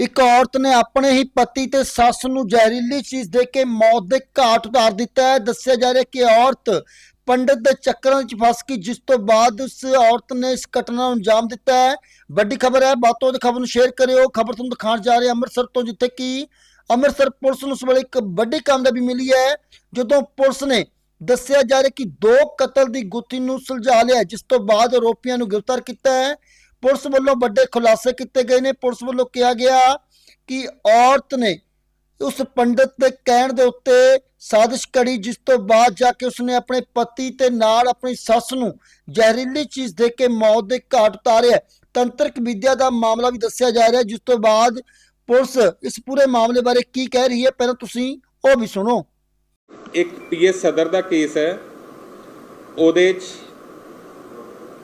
ਇੱਕ ਔਰਤ ਨੇ ਆਪਣੇ ਹੀ ਪਤੀ ਤੇ ਸੱਸ ਨੂੰ ਜ਼ਹਿਰੀਲੀ ਚੀਜ਼ ਦੇ ਕੇ ਮੌਤ ਦੇ ਘਾਟ ਉਤਾਰ ਦਿੱਤਾ ਹੈ। ਦੱਸਿਆ ਜਾ ਰਿਹਾ ਕਿ ਔਰਤ ਪੰਡਤ ਦੇ ਚੱਕਰਾਂ ਵਿੱਚ ਫਸ ਗਈ, ਜਿਸ ਤੋਂ ਬਾਅਦ ਉਸ ਔਰਤ ਨੇ ਇਸ ਘਟਨਾ ਨੂੰ ਅੰਜਾਮ ਦਿੱਤਾ ਹੈ। ਵੱਡੀ ਖਬਰ ਹੈ ਬਾਤੋਂ ਦੀ ਖਬਰ ਨੂੰ ਸ਼ੇਅਰ ਕਰਿਓ। ਖਬਰ ਤੁਹਾਨੂੰ ਦਿਖਾਉਣ ਜਾ ਰਹੇ ਅੰਮ੍ਰਿਤਸਰ ਤੋਂ, ਜਿੱਥੇ ਕਿ ਅੰਮ੍ਰਿਤਸਰ ਪੁਲਿਸ ਨੂੰ ਉਸ ਵੇਲੇ ਇੱਕ ਵੱਡੀ ਕਾਮਯਾਬੀ ਮਿਲੀ ਹੈ, ਜਦੋਂ ਪੁਲਿਸ ਨੇ ਦੱਸਿਆ ਜਾ ਰਿਹਾ ਕਿ ਦੋ ਕਤਲ ਦੀ ਗੁੱਥੀ ਨੂੰ ਸੁਲਝਾ ਲਿਆ ਜਿਸ ਤੋਂ ਬਾਅਦ ਆਰੋਪੀਆਂ ਨੂੰ ਗ੍ਰਿਫਤਾਰ ਕੀਤਾ ਹੈ। ਪੁਲਿਸ ਵੱਲੋਂ ਵੱਡੇ ਖੁਲਾਸੇ ਕੀਤੇ ਗਏ ਨੇ। ਪੁਲਿਸ ਵੱਲੋਂ ਕਿਹਾ ਗਿਆ ਕਿ ਔਰਤ ਨੇ ਉਸ ਪੰਡਤ ਦੇ ਕਹਿਣ ਦੇ ਉੱਤੇ ਸਾਜ਼ਿਸ਼ ਕਰੀ ਜਿਸ ਤੋਂ ਬਾਅਦ ਜਾ ਕੇ ਉਸਨੇ ਆਪਣੇ ਪਤੀ ਤੇ ਨਾਲ ਆਪਣੀ ਸੱਸ ਨੂੰ ਜ਼ਹਿਰੀਲੀ ਚੀਜ਼ ਦੇ ਕੇ ਮੌਤ ਦੇ ਘਾਟ ਉਤਾਰਿਆ। ਤੰਤਰਿਕ ਵਿਦਿਆ ਦਾ ਮਾਮਲਾ ਵੀ ਦੱਸਿਆ ਜਾ ਰਿਹਾ ਜਿਸ ਤੋਂ ਬਾਅਦ ਪੁਲਿਸ ਇਸ ਪੂਰੇ ਮਾਮਲੇ ਬਾਰੇ ਕੀ ਕਹਿ ਰਹੀ ਹੈ, ਪਹਿਲਾਂ ਤੁਸੀਂ ਉਹ ਵੀ ਸੁਣੋ। ਇੱਕ ਪੀਐਸ ਸਦਰ ਦਾ ਕੇਸ ਹੈ। ਉਹਦੇ 'ਚ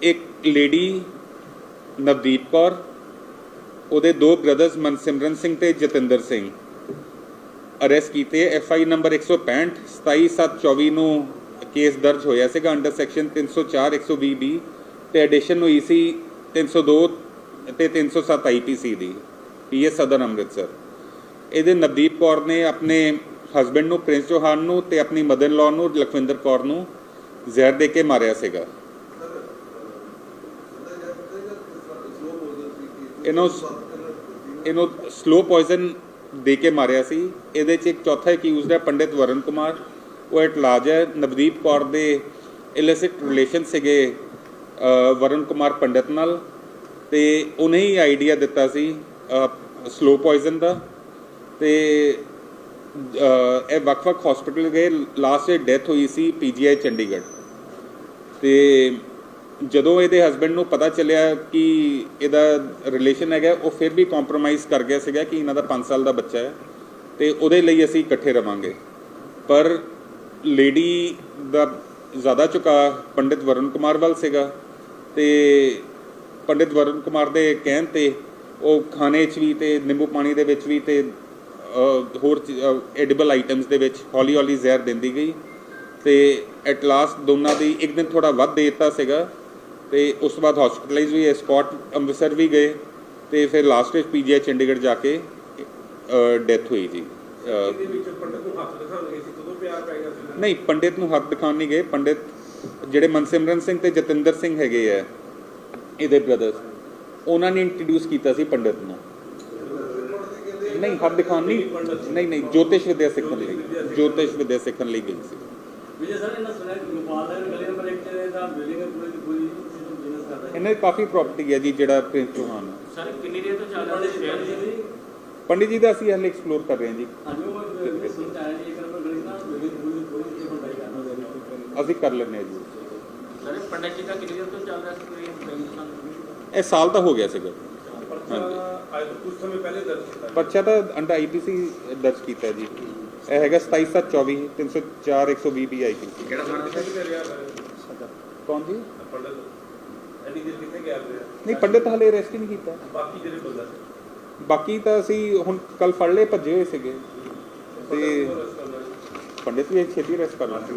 ਇੱਕ ਲੇਡੀ ਨਵਦੀਪ ਕੌਰ, ਉਹਦੇ ਦੋ ਬ੍ਰਦਰਸ ਮਨਸਿਮਰਨ ਸਿੰਘ ਤੇ ਜਤਿੰਦਰ ਸਿੰਘ। ਅਰੈਸਟ ਕੀਤੇ ਐਫ ਆਈ ਨੰਬਰ 165 27724 ਨੂੰ ਕੇਸ ਦਰਜ ਹੋਇਆ ਸੀਗਾ ਅੰਡਰ ਸੈਕਸ਼ਨ 304 120 ਬੀ ਤੇ ਐਡੀਸ਼ਨ ਹੋਈ ਸੀ 302 ਤੇ 307 ਆਈਪੀਸੀ ਦੀ। ਪੀਐਸ ਸਦਰ ਅੰਮ੍ਰਿਤਸਰ। ਇਹਦੇ ਨਵਦੀਪ ਕੌਰ ਨੇ ਆਪਣੇ ਹਸਬੰਡ ਨੂੰ ਪ੍ਰਿੰਸ ਚੌਹਾਨ ਨੂੰ ਤੇ ਆਪਣੀ ਮਦਰ ਇਨ ਲਾਅ ਨੂੰ, ਲਖਵਿੰਦਰ ਕੌਰ ਨੂੰ ਜ਼ਹਿਰ ਦੇ ਕੇ ਮਾਰਿਆ ਸੀਗਾ। ਇਹਨੂੰ ਇਹਨੂੰ ਸਲੋ ਪੋਇਜ਼ਨ ਦੇ ਕੇ ਮਾਰਿਆ ਸੀ। ਇਹਦੇ ਚ ਇੱਕ ਚੌਥਾ ਅਕਿਊਜ਼ਡ ਹੈ ਪੰਡਿਤ ਵਰਨ ਕੁਮਾਰ। ਉਹ ਐਟ ਲਾਰਜ ਹੈ। ਨਵਦੀਪ ਕੌਰ ਦੇ ਇਲਿਸਿਟ ਰਿਲੇਸ਼ਨ ਸੀਗੇ ਅ, ਵਰਨ ਕੁਮਾਰ ਪੰਡਿਤ ਨਾਲ। ਤੇ ਉਹਨੇ ਹੀ ਆਈਡੀਆ ਦਿੱਤਾ ਸੀ ਸਲੋ ਪੋਇਜ਼ਨ ਦਾ। ਤੇ ਇਹ ਵੱਖ-ਵੱਖ ਹਸਪੀਟਲ ਗਏ। ਲਾਸਟ ਡੇ ਡੈਥ ਹੋਈ ਸੀ ਪੀਜੀਆਈ ਚੰਡੀਗੜ੍ਹ। ਤੇ ਜਦੋਂ ਇਹਦੇ ਹਸਬੰਡ ਨੂੰ ਪਤਾ ਚੱਲਿਆ ਕਿ ਇਹਦਾ ਰਿਲੇਸ਼ਨ ਹੈਗਾ, ਉਹ ਫਿਰ ਵੀ ਕੰਪਰੋਮਾਈਜ਼ ਕਰ ਗਿਆ ਸੀਗਾ ਕਿ ਇਹਨਾਂ ਦਾ 5 ਸਾਲ ਦਾ ਬੱਚਾ ਹੈ ਤੇ ਉਹਦੇ ਲਈ ਅਸੀਂ ਇਕੱਠੇ ਰਵਾਂਗੇ। ਪਰ ਲੇਡੀ ਦਾ ਜ਼ਿਆਦਾ ਝੁਕਾ ਪੰਡਿਤ ਵਰਨ ਕੁਮਾਰ ਵੱਲ ਸੀਗਾ ਤੇ ਪੰਡਿਤ ਵਰਨ ਕੁਮਾਰ ਦੇ ਕਹਿਣ ਤੇ ਉਹ ਖਾਣੇ 'ਚ ਵੀ ਤੇ ਨਿੰਬੂ ਪਾਣੀ ਦੇ ਵਿੱਚ ਵੀ ਤੇ ਹੋਰ ਐਡੀਬਲ ਆਈਟਮਸ ਦੇ ਵਿੱਚ ਹੌਲੀ ਹੌਲੀ ਜ਼ਹਿਰ ਦਿੰਦੀ ਗਈ ਤੇ ਐਟ ਲਾਸਟ ਦੋਨਾਂ ਦੀ ਇੱਕ ਦਿਨ ਥੋੜਾ ਵੱਧ ਦੇ ਦਿੱਤਾ ਸੀਗਾ। ਤੇ ਉਸ ਤੋਂ ਬਾਅਦ ਹਸਪੀਟਲਾਈਜ਼ ਵੀ ਸਪੌਟ ਅੰਮ੍ਰਿਤਸਰ ਵੀ ਗਏ ਤੇ ਫਿਰ ਲਾਸਟ ਵਿੱਚ ਪੀਜੀਆਈ ਚੰਡੀਗੜ੍ਹ ਜਾ ਕੇ ਡੈਥ ਹੋਈ ਜੀ। ਨਹੀਂ ਪੰਡਿਤ ਨੂੰ ਹੱਥ ਦਿਖਾਉਣ ਨਹੀਂ ਗਏ। ਪੰਡਿਤ ਜਿਹੜੇ ਮਨਸਿਮਰਨ ਸਿੰਘ ਤੇ ਜਤਿੰਦਰ ਸਿੰਘ ਹੈਗੇ ਆ ਇਹਦੇ ਬ੍ਰਦਰਸ ਉਹਨਾਂ ਨੇ ਇੰਟਰੋਡਿਊਸ ਕੀਤਾ ਸੀ ਪੰਡਿਤ ਨੂੰ। ਨਹੀਂ ਹੱਥ ਦਿਖਾਉਣ ਨਹੀਂ। ਨਹੀਂ ਨਹੀਂ ਜੋਤਿਸ਼ ਵਿਦਿਆ ਸਿੱਖਣ ਲਈ ਜੋਤਿਸ਼ ਵਿਦਿਆ ਸਿੱਖਣ ਲਈ ਗਈ ਸੀ। ਵਿਜੇ ਸਰ ਇਹਨਾਂ ਸੁਣਿਆ ਕਿ ਗੋਪਾਲ ਨਗਰ ਗਲੀ ਨੰਬਰ 1 ਚ ਦਾ ਬਿਲਡਿੰਗ ਪੂਰੀ ਦੀ ਪੂਰੀ ਬਿਜ਼ਨਸ ਕਰਦਾ ਹੈ ਇਹਨਾਂ ਦੀ ਕਾਫੀ ਪ੍ਰਾਪਰਟੀ ਹੈ ਜੀ ਜਿਹੜਾ ਪ੍ਰਿੰਸ ਚੌਹਾਨ ਹੈ। ਸਰ ਕਿੰਨੀ ਦੇਰ ਤੋਂ ਚੱਲ ਰਿਹਾ ਹੈ ਸ਼ੇਅਰ? ਜੀ। ਪੰਡਿਤ ਜੀ ਦਾ ਅਸੀਂ ਹਲੇ ਐਕਸਪਲੋਰ ਕਰ ਰਹੇ ਹਾਂ ਜੀ। ਹਾਂਜੀ ਉਹ ਮੈਂ ਸੁਣ ਚ ਆਇਆ ਜੀ ਇੱਕ ਨੰਬਰ ਗਲੀ ਨਾ ਬਿਲਡਿੰਗ ਪੂਰੀ ਦੀ ਪੂਰੀ ਇਹ ਕਰਦਾ ਅਸੀਂ ਕਰ ਲੈਂਦੇ ਹਾਂ ਜੀ। ਸਰ ਪੰਡਤ ਜੀ ਦਾ ਕਿੰਨੀ ਦੇਰ ਤੋਂ ਚੱਲ ਰਿਹਾ ਸੀ ਕੋਈ ਇਹ ਸਾਲ ਤਾਂ ਹੋ ਗਿਆ ਸੀਗਾ। ਪਰਚਾ ਅੱਜ ਤੋਂ ਕੁਝ ਸਮੇਂ ਪਹਿਲੇ ਦਰਜ ਕੀਤਾ ਪਰਚਾ ਤਾਂ ਅੰਡਰ ਆਈਪੀਸੀ ਦਰਜ ਕੀਤਾ ਜੀ। ਇਹ ਹੈਗਾ 27724 304 120 ਬੀ ਕਿਹੜਾ ਥਾਣਾ ਸੀ ਕਿੱਥੇ ਰਿਹਾ ਫਿਰ? ਕੌਣ ਜੀ? ਪੰਡਤ। ਐਨੀ ਦੇਰ ਕਿੱਥੇ ਗਿਆ ਨਹੀਂ ਪੰਡਿਤ ਹਲੇ ਅਰੈਸਟ ਨਹੀਂ ਕੀਤਾ। ਬਾਕੀ ਜਿਹੜੇ ਬੰਦਾ ਸੀ? ਬਾਕੀ ਤਾਂ ਅਸੀਂ ਹੁਣ ਕੱਲ ਫੜ ਲਏ ਭੱਜੇ ਹੋਏ ਸੀਗੇ। ਤੇ ਪੰਡਿਤ ਵੀ ਛੇਤੀ ਅਰੈਸਟ ਕਰ ਲਾਂਗੇ